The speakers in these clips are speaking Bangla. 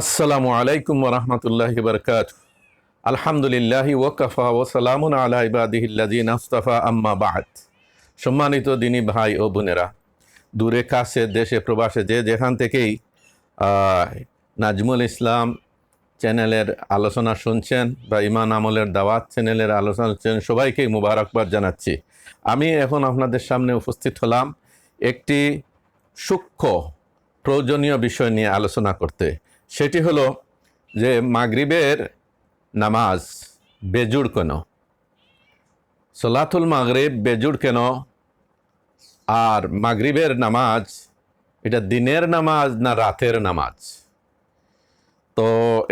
আসসালামু আলাইকুম রহমতুল্লাহ বরকাত আলহামদুলিল্লাহ ওকফা ও সালামুন আলা ইবাদিহিল্লাদিন আস্তাফা আম্মা বাদ। সম্মানিত দিনী ভাই ও বোনেরা, দূরে, কাছে, দেশে, প্রবাসে, যে যেখান থেকেই নাজমুল ইসলাম চ্যানেলের আলোচনা শুনছেন বা ইমান আমলের দাওয়াত চ্যানেলের আলোচনা শুনছেন, সবাইকেই মুবারকবাদ জানাচ্ছি। আমি এখন আপনাদের সামনে উপস্থিত হলাম একটি সূক্ষ্ম, প্রয়োজনীয় বিষয় নিয়ে আলোচনা করতে। সেটি হলো যে মাগরিবের নামাজ বেজুড় কেন? সলাতুল মাগরিব বেজুড় কেন? আর মাগরিবের নামাজ, এটা দিনের নামাজ না রাতের নামাজ? তো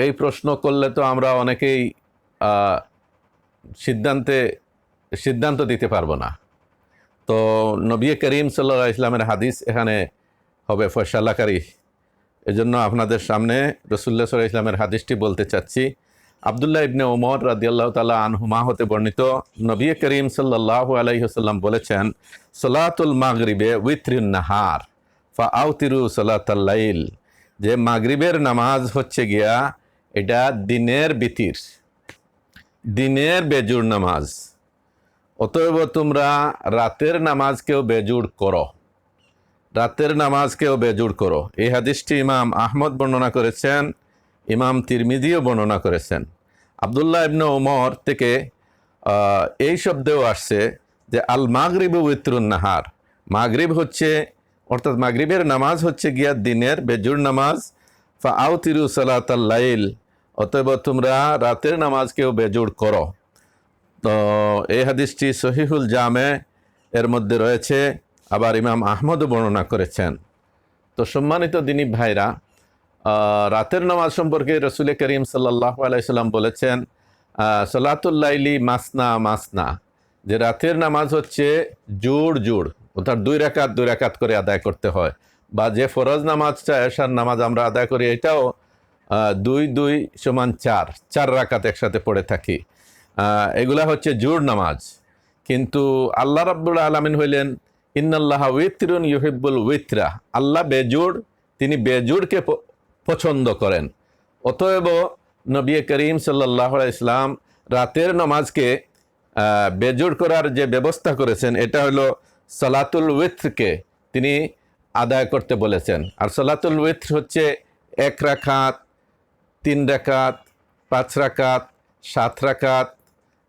এই প্রশ্ন করলে তো আমরা অনেকেই সিদ্ধান্তে, সিদ্ধান্ত দিতে পারব না। তো নবী করিম সাল্লাহ ইসলামের হাদিস এখানে হবে ফয়সালাকারী এজন্য আপনাদের সামনে রসুল্লাহ সাল্লাহ ইসলামের হাদিসটি বলতে চাচ্ছি। আবদুল্লাহ ইবনে ওমর রাদিয়াল্লাহ তালা আনহুমা হতে বর্ণিত নবী করিম সাল্লাহ আলাইসাল্লাম বলেছেন, সলাতুল মাগরিবে উইথরিন নাহার ফা আউতিরু সলাতাল্লাইল যে মাগরিবের নামাজ হচ্ছে গিয়া, এটা দিনের বিতির, দিনের বেজুর নামাজ। অতএব তোমরা রাতের নামাজকেও বেজুর করো। রাতের নামাজকেও বেজুর করো। এই হাদিসটি ইমাম আহমদ বর্ণনা করেছেন, ইমাম তিরমিদিও বর্ণনা করেছেন। আবদুল্লাহ ইবনে ওমর থেকে এই শব্দেও আসছে যে, আল মাগরিব উইত্রুন নাহার। মাগরিব হচ্ছে, অর্থাৎ মাগরিবের নামাজ হচ্ছে গিয়া দিনের বেজুর নামাজ। ফা আউতিরু সালাতাল্লাইল অতএব তোমরা রাতের নামাজকেও বেজুর করো। তো, এই হাদিসটি সহিহুল জামে এর মধ্যে রয়েছে। আবার ইমাম আহমদও বর্ণনা করেছেন। তো সম্মানিত দিনী ভাইরা রাতের নামাজ সম্পর্কে রসুল করিম সাল্লাহ আলাইসাল্লাম বলেছেন সলাতুল্লাইলি মাসনা মাসনা। যে রাতের নামাজ হচ্ছে জোড় জোড় অর্থাৎ দুই রাকাত দুই রাকাত করে আদায় করতে হয়। বা যে ফরজ নামাজটা এশার নামাজ আমরা আদায় করি, এটাও দুই দুই সমান চার চার রাকাত একসাথে পড়ে থাকি। এগুলা হচ্ছে জোড় নামাজ। কিন্তু আল্লাহ রাব্বুল আলমিন হইলেন ইন্নাল্লাহ উইত্রুন ইউহিব্বুল উইত্রা আল্লাহ বেজুড় তিনি বেজুড়কে প- পছন্দ করেন। অতএব নবী করিম সাল্লাহ ইসলাম রাতের নামাজকে বেজুড় করার যে ব্যবস্থা করেছেন এটা হলো সলাতুল উইত্রকে তিনি আদায় করতে বলেছেন। আর সলাতুল উইত্র হচ্ছে এক রাখাত তিন রাকাত পাঁচ রাকাত সাত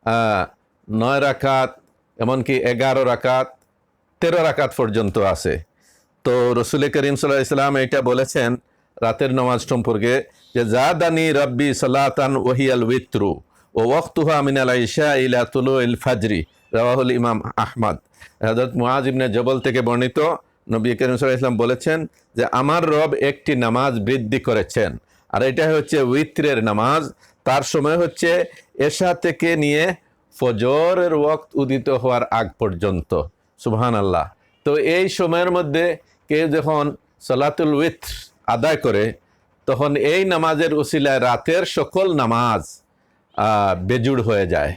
আহ, নয় রাকাত এমনকি এগারো রাকাত। তেরো রাকাত পর্যন্ত আছে। তো রসুল করিম সাল্লাহ ইসলাম এটা বলেছেন রাতের নামাজ সম্পর্কে যে, জাদানি রব্বি সালাতান ওহিয়াল উইত্রু ও ওয়াক্তুহা মিনাল ইশা ইলা তুলু ইল ফাজরি। রাওয়াহুল ইমাম আহমদ। হজরত মুআজ ইবনে জবল থেকে বর্ণিত নবী করিম সাল্লাহ ইসলাম বলেছেন যে, আমার রব একটি নামাজ বৃদ্ধি করেছেন। আর এটা হচ্ছে উইত্রের নামাজ। তার সময় হচ্ছে এশা থেকে নিয়ে ফজরের ওয়াক্ত উদিত হওয়ার আগ পর্যন্ত। সুবহান আল্লাহ তো এই সময়ের মধ্যে কে যখন সলাতুল উইথ আদায় করে, তখন এই নামাজের উসিলায় রাতের সকল নামাজ বেজুড় হয়ে যায়।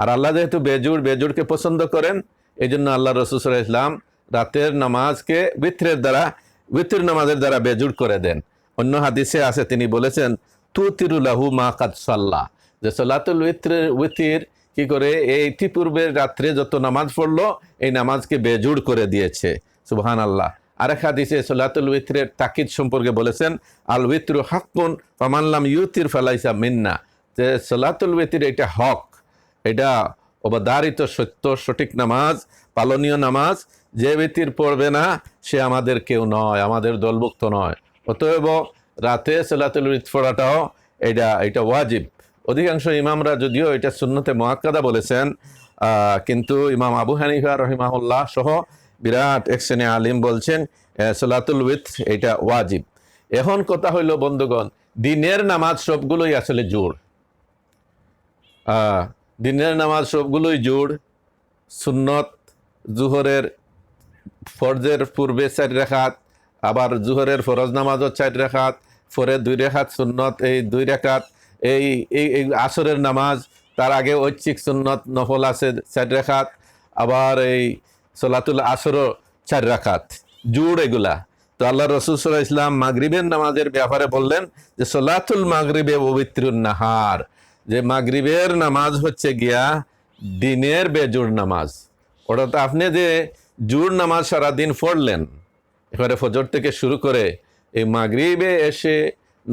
আর আল্লাহ যেহেতু বেজুড়, বেজুড়কে পছন্দ করেন এই জন্য আল্লাহ রসুল ইসলাম রাতের নামাজকে বিত্রের দ্বারা বিত্র নামাজের দ্বারা বেজুড় করে দেন। অন্য হাদিসে আছে, তিনি বলেছেন তু তিরুলাহু মা কাদ সাল্লাহ যে সলাতুল উইত্রের, উইতির কি করে? এই ইতিপূর্বে রাত্রে যত নামাজ পড়ল, এই নামাজকে বেজুড় করে দিয়েছে। সুবহান আল্লাহ আর আরেক হাদিসে সোলাতুল উইত্রের তাকিদ সম্পর্কে বলেছেন, আল উইত্রু হাক্কুন ফামানলাম ইউতির ফালাইসা মিন্না। যে সোলাতুল উইতির এটা হক, এটা অবধারিত, সত্য, সঠিক নামাজ, পালনীয় নামাজ। যে ব্যক্তির পড়বে না, সে আমাদের কেউ নয়, আমাদের দলভুক্ত নয়। অতএব রাতে সোলাতুল ঈদ পড়াটাও এটা এটা ওয়াজিব। অধিকাংশ ইমামরা যদিও এটা সুন্নতে মহাক্কাদা বলেছেন কিন্তু ইমাম আবু হানিফা রহিমাহুল্লাহ সহ বিরাট এক শ্রেণি আলিম বলছেন সোলাতুল উইথ এটা ওয়াজিব। এখন কথা হইল, বন্ধুগণ, দিনের নামাজ সবগুলোই আসলে জোর। দিনের নামাজ সবগুলোই জোড় সুন্নত, জুহরের ফরজের পূর্বে চার রেখাত, আবার জুহরের ফরজ নামাজও চার রেখাত ফরে দুই রেখাত, সুন্নত এই দুই রেখাত এই এই আসরের নামাজ, তার আগে ঐচ্ছিক সুন্নত নফল আছে চার রেখাত আবার এই সলাতুল আসরও চার রাখাত জুড় এগুলা। তো আল্লাহ রসুল ইসলাম মাগরিবের নামাজের ব্যাপারে বললেন যে সোলাতুল মাগরিবে পবিত্রুন নাহার, যে মাগরিবের নামাজ হচ্ছে গিয়া দিনের বেজুর নামাজ। ওটা তো আপনি যে জুর নামাজ সারাদিন পড়লেন, এবারে ফজর থেকে শুরু করে এই মাগরিবে এসে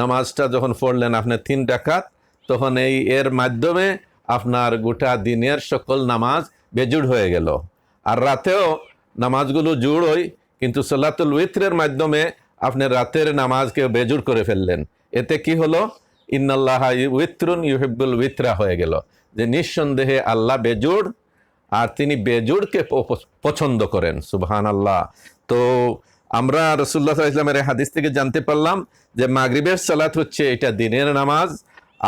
নামাজটা যখন পড়লেন আপনি তিন ডাকাত তখন এই এর মাধ্যমে আপনার গোটা দিনের সকল নামাজ বেজুড় হয়ে গেল। আর রাতেও নামাজগুলো জুড়ই কিন্তু সলাতুল উইত্রের মাধ্যমে আপনি রাতের নামাজকে বেজুড় করে ফেললেন। এতে কি হলো? ইন্নাল্লাহ উইত্রুন ইউহিবুল উইত্রা হয়ে গেল। যে নিঃসন্দেহে আল্লাহ বেজুড়, আর তিনি বেজুড়কে পছন্দ করেন সুবহান আল্লাহ তো আমরা রসুল্লাহ ইসলামের হাদিস থেকে জানতে পারলাম যে মাগরিবের সালাত হচ্ছে এটা দিনের নামাজ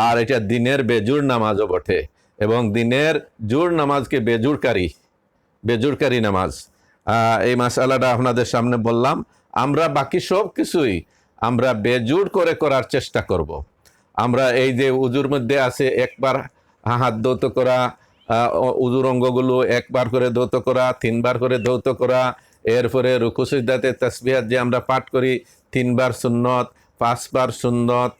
আর এটা দিনের বেজুর নামাজও বটে এবং দিনের জুর নামাজকে বেজুরকারী বেজুরকারী নামাজ এই মাসালাটা আপনাদের সামনে বললাম, আমরা বাকি সব কিছুই আমরা বেজুর করে করার চেষ্টা করব। আমরা এই যে উজুর মধ্যে আছে একবার হাত দৌত করা উজুর অঙ্গগুলো একবার করে দৌত করা, তিনবার করে দৌত করা এরপরে রুকুসিদাতে তসবিহাত যে আমরা পাঠ করি, তিনবার সুন্নত, পাঁচবার সুন্নত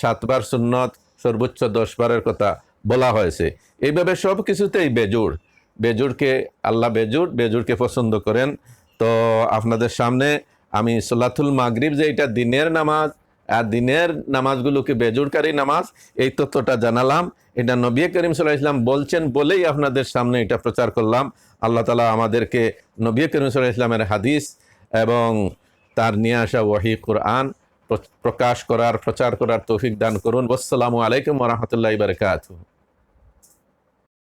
সাতবার সুন্নত, সর্বোচ্চ দশবারের কথা বলা হয়েছে। এইভাবে সব কিছুতেই বেজুর বেজুরকে আল্লাহ বেজুর বেজুরকে পছন্দ করেন। তো আপনাদের সামনে আমি সোলাতুল মাগরিব যে এটা দিনের নামাজ আর দিনের নামাজগুলোকে বেজুরকারী নামাজ, এই তথ্যটা জানালাম। এটা নবী করিম সাল্লাহ ইসলাম বলছেন বলেই আপনাদের সামনে এটা প্রচার করলাম। আল্লাহ তালা আমাদেরকে নবী করিম সাল্লাহ ইসলামের হাদিস এবং তার নিয়ে আসা ওয়াহি কোরআন প্রকাশ করার, প্রচার করার তৌফিক দান করুন। আসসালামু আলাইকুম রহমতুল্লাহ বারকাত